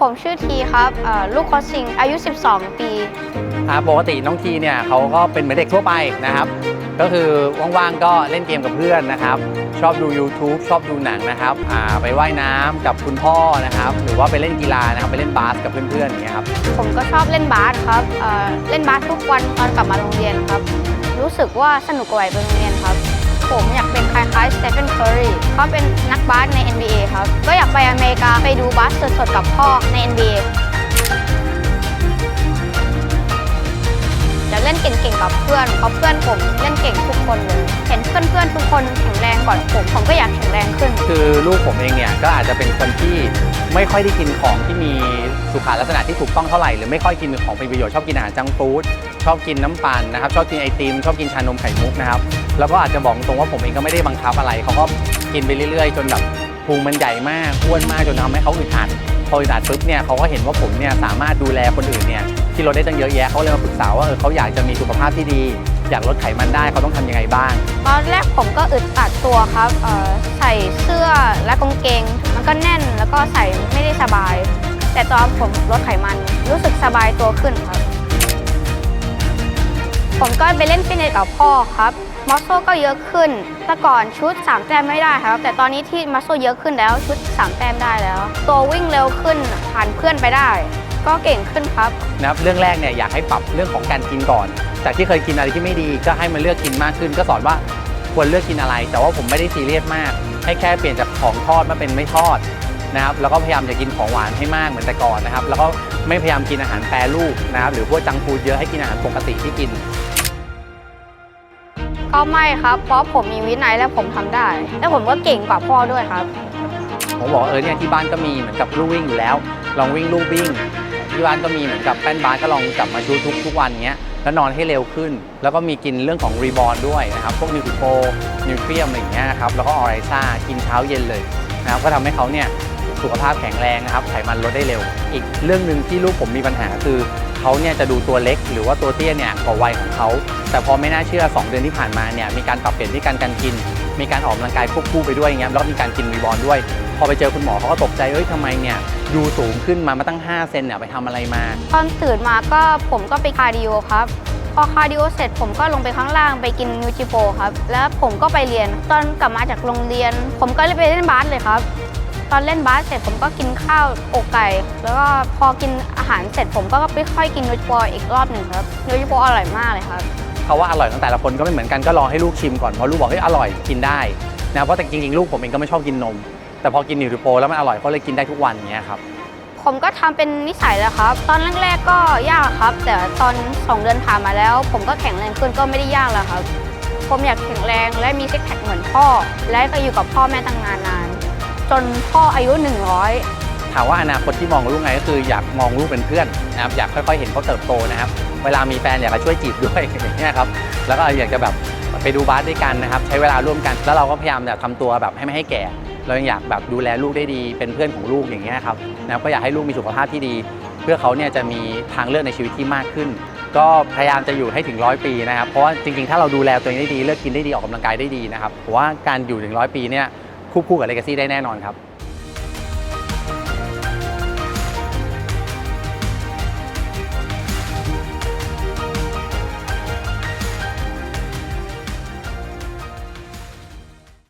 ผมชื่อทีครับเอ่อลูกคอสซิง อายุ 12 ปี ครับปกติน้องทีเนี่ยเขาก็เป็นเหมือนเด็กทั่วไปนะครับ ก็คือว่างๆก็เล่นเกมกับเพื่อนนะครับ ชอบดู YouTube ชอบดูหนังนะครับอ่าไปว่ายน้ำกับคุณพ่อนะครับ หรือว่าไปเล่นกีฬานะครับไปเล่นบาสกับเพื่อนๆอย่างเงี้ยครับ ผมก็ชอบเล่นบาสครับเอ่อเล่นบาสทุกวันตอนกลับมาโรงเรียนครับ รู้สึกว่าสนุกกว่าวัยไปโรงเรียนครับ ผมอยากเป็นคล้ายๆสเตฟานเคอร์รีเขาเป็นนักบาสใน NBA ครับ ก็อยากไปอเมริกาไปดูบาสสดๆกับพ่อใน NBA เล่นเก่งๆกับเพื่อนเพราะเพื่อนผมเล่นเก่งทุกคนเลยเห็นเพื่อนๆทุกคนแข็งแรงกว่าผมผมก็อยากแข็งแรงขึ้น คือลูกผมเองเนี่ยก็อาจจะเป็นคนที่ไม่ค่อยได้กินของที่มีสุขลักษณะที่ถูกต้องเท่าไหร่หรือไม่ค่อยกินของเป็นประโยชน์ชอบกินอาหารจังฟู้ดชอบกินน้ำปั่นนะครับชอบกินไอติมชอบกินชานมไข่มุกนะครับแล้วก็อาจจะบอกตรงว่าผมเองก็ไม่ได้บังคับอะไรเขาก็กินไปเรื่อยๆ จนแบบพุงมันใหญ่มากอ้วนมากจนทำให้เขาอึดอัดพออึดอัดปุ๊บเนี่ยเขาก็เห็นว่าผมเนี่ยสามารถดูแลคนอื่นเนี่ย ที่ลดได้ตั้งเยอะแยะเขาเลยมาปรึกษาว่าเออเขาอยากจะมีสุขภาพที่ดี อยากลดไขมันได้เขาต้องทำยังไงบ้าง ตอนแรกผมก็อึดอัดตัวครับเอ่อใส่เสื้อและกางเกง มันก็แน่นแล้วก็ใส่ไม่ได้สบาย แต่ตอนผมลดไขมันรู้สึกสบายตัวขึ้นครับ ผมก็ไปเล่นฟิตเนสกับพ่อครับมัสโซก็เยอะขึ้น แต่ก่อนชุด 3 แต้มไม่ได้ครับ แต่ตอนนี้ที่มัสโซเยอะขึ้นแล้วชุด 3 แต้มได้แล้ว ตัววิ่งเร็วขึ้นผ่านเพื่อนไปได้ ก็เก่งขึ้นครับ นะครับเรื่องแรกเนี่ยอยากให้ปรับเรื่องของการกินก่อน จากที่เคยกินอะไรที่ไม่ดีก็ให้มาเลือกกินมากขึ้น ก็สอนว่าควรเลือกกินอะไร แต่ว่าผมไม่ได้ซีเรียสมาก ให้แค่เปลี่ยนจากของทอดมาเป็นไม่ทอดนะครับแล้วก็พยายามจะกินของหวานให้มากเหมือนแต่ก่อนนะครับ แล้วก็ไม่พยายามกินอาหารแปรรูปนะครับหรือพวกจังก์ฟูดเยอะให้กินอาหารปกติที่กิน ก็ไม่ครับ เพราะผมมีวินัยและผมทำได้ และผมก็เก่งกว่าพ่อด้วยครับ ผมบอกว่าเออเนี่ยที่บ้านก็มีเหมือนกับลู่วิ่งอยู่แล้ว ลองวิ่งลู่วิ่ง ที่บ้านก็มีเหมือนกับแป้นบาสก็ลองกลับมาชูทุกทุกวันเงี้ยแล้วนอนให้เร็วขึ้น แล้วก็มีกินเรื่องของรีบอ d ด้วยนะครับพวกนิวทริโปนิวเทรียมอะไรอย่างเงี้ยครับแล้วก็ออไรซ่ากินเช้าเย็นเลยนะครับก็ทำให้เขาเนี่ยสุขภาพแข็งแรงนะครับไขมันลดได้เร็ว อีกเรื่องหนึ่งที่ลูกผมมีปัญหาคือเขาเนี่ยจะดูตัวเล็กหรือว่าตัวเตี้ยเนี่ยกว่าวัยของเขาแต่พอไม่น่าเชื่อ 2 เดือนที่ผ่านมาเนี่ยมีการปรับเปลี่ยนที่การการกิน มีการออกกำลังกายควบคู่ไปด้วยอย่างเงี้ยแล้วก็มีการกินรีบอลด้วย พอไปเจอคุณหมอเขาก็ตกใจเอ้ยทำไมเนี่ยดูสูงขึ้นมามาตั้ง 5 เซนเนี่ยไปทำอะไรมา ตอนตื่นมาก็ผมก็ไปคาร์ดิโอครับ พอคาร์ดิโอเสร็จผมก็ลงไปข้างล่างไปกินนูจิโปครับ แล้วผมก็ไปเรียน ตอนกลับมาจากโรงเรียน ผมก็เลยไปเล่นบาสเลยครับ ตอนเล่นบาสเสร็จผมก็กินข้าวอกไก่ แล้วก็พอกินอาหารเสร็จผมก็ไปค่อยกินนูจิโปอีกรอบหนึ่งครับนูจิโปอร่อยมากเลยครับ เขาว่าอร่อยของแต่ละคนก็ไม่เหมือนกันก็ลองให้ลูกชิมก่อนเพราะลูกบอกเฮ้ยอร่อยกินได้นะเพราะแต่จริงๆลูกผมเองก็ไม่ชอบกินนม แต่พอกินนิวทริโปแล้วมันอร่อยเขาเลยกินได้ทุกวันเงี้ยครับผมก็ทำเป็นนิสัยแล้วครับ ตอนแรกๆก็ยากครับ แต่ตอน 2 เดือนผ่านมาแล้ว ผมก็แข็งแรงขึ้นก็ไม่ได้ยากแล้วครับ ผมอยากแข็งแรงและมีซิกแพคเหมือนพ่อ และก็อยู่กับพ่อแม่ตั้งนานนานจนพ่ออายุ 100 ถามว่าอนาคตที่มองลูกไงก็คืออยากมองลูกเป็นเพื่อนนะครับอยากค่อยๆเห็นเขาเติบโตนะครับ เวลามีแฟนอยากจะช่วยจีบด้วยอย่างเงี้ยครับแล้วก็อยากจะแบบไปดูบาสด้วยกันนะครับ ใช้เวลาร่วมกัน แล้วเราก็พยายามจะทำตัวแบบให้ไม่ให้แก่ เรายังอยากแบบดูแลลูกได้ดีเป็นเพื่อนของลูกอย่างเงี้ยครับนะครับก็อยากให้ลูกมีสุขภาพที่ดี เพื่อเขาเนี่ยจะมีทางเลือกในชีวิตที่มากขึ้น ก็พยายามจะอยู่ให้ถึงร้อยปีนะครับเพราะว่าจริงๆ ถ้าเราดูแลตัวเองได้ดีเลือกกินได้ดีออกกำลังกายได้ดีนะครับผมว่าการอยู่ถึงร้อยปีเนี่ยควบคู่กับเลกาซี่ได้แน่นอนครับ